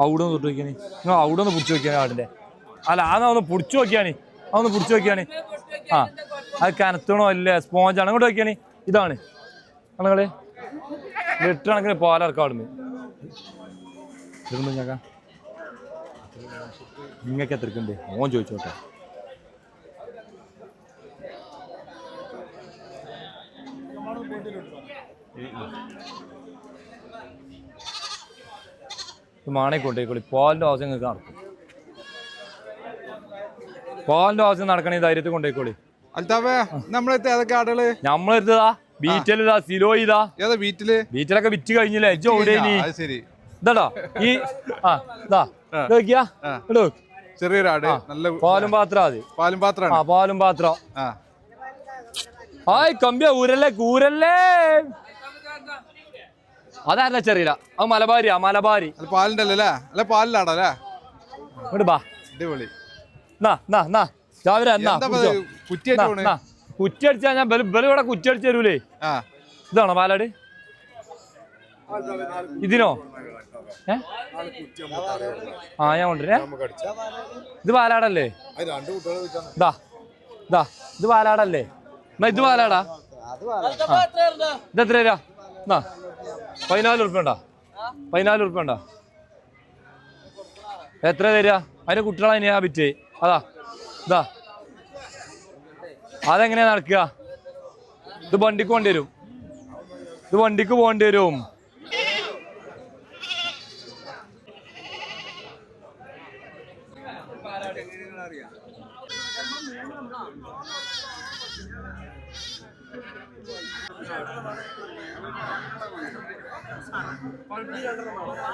അവിടെ ഒന്ന് തൊട്ട് നോക്കിയാണി നിങ്ങൾ അവിടെ ഒന്ന് പിടിച്ചു നോക്കിയാണ് ആടിന്റെ. അല്ല അതൊന്ന് ഒന്ന് പിടിച്ചു നോക്കിയാണ് അതൊന്ന് പിടിച്ചു നോക്കിയാണ് ആ അത് കനത്തണോ അല്ലേ? സ്പോഞ്ചാണ്? അങ്ങോട്ട് നോക്കിയാണ് ഇതാണ്. നിങ്ങൾ ലിറ്റർ കണക്കിന് പാലിറക്കാം അവിടുന്ന്. ഞങ്ങ നിങ്ങൾക്ക് എത്രക്കുണ്ട് ഓൻ ചോദിച്ചോട്ടെ മാണേ കൊണ്ടേക്കോളി പാലിന്റെ ആവശ്യം നിങ്ങൾക്ക് നടക്കും. പാലിന്റെ ആവശ്യം നടക്കണേ ധൈര്യത്തിൽ കൊണ്ടേക്കോളി അൽത്താഫേ നമ്മളെത്തി ഏതൊക്കെ ആടുകൾ നമ്മളെടുത്തതാ ബീറ്റലിതാ സിലോ ഇതാ ഏതാ വീട്ടിൽ ബീറ്റലൊക്കെ വിറ്റ് കഴിഞ്ഞില്ലേ? ജോലി എവിടെ നീ ശരി. ഇതാടാ ഈ ആ ഇതാ നോക്കിയാ? ആ. ഇടോ ചെറിയൊരു ആട് നല്ല പാലും പാത്രം അത്. പാലും ആ പാത്രാണ് പാലും പാത്രം. ആ. ഹായ് കമ്പിയ ഊരല്ലേ കൂരല്ലേ അതല്ല ചെറിയ അത് മലബാരിയാ മലബാരി. അത് പാലിന്റെ അല്ലേ? അല്ല? ഇങ്ങോട്ട് ബാ. അടിപൊളി. നാ നാ നാ. രാവിലെ എന്നാ എന്താ കുടിച്ചോ. കുറ്റിയായിട്ട് നാ, പോണേ? നാ. കുറ്റി അടിച്ചാ ഞാൻ ബല ബല ഇവിടെ കുറ്റി അടിച്ചു തരൂലേ? ആ. ഇതാണോ പാലാട്? ഇതിനോ? ഏ? ആ ഞാൻ കൊണ്ടുവരേ ഇത് പാലാടല്ലേ? ദാ ഇതാ ഇത് പാലാടല്ലേ? എന്നാ ഇത് പാലാടാ. ഇത് എത്ര തരാ എന്നാ പതിനാല് ഉറുപ്പ്യ ഉണ്ടോ? പതിനാല് ഉറുപ്പ്യ ഉണ്ടോ? എത്ര തരിക? അതിന് കുട്ടികളെ തന്നെയാ വിറ്റ് അതാ ഇതാ. അതെങ്ങനെയാ നടക്കുക? ഇത് വണ്ടിക്ക് പോകേണ്ടി വരും. ഇത് വണ്ടിക്ക് പോകേണ്ടി വരും. Baju kaus.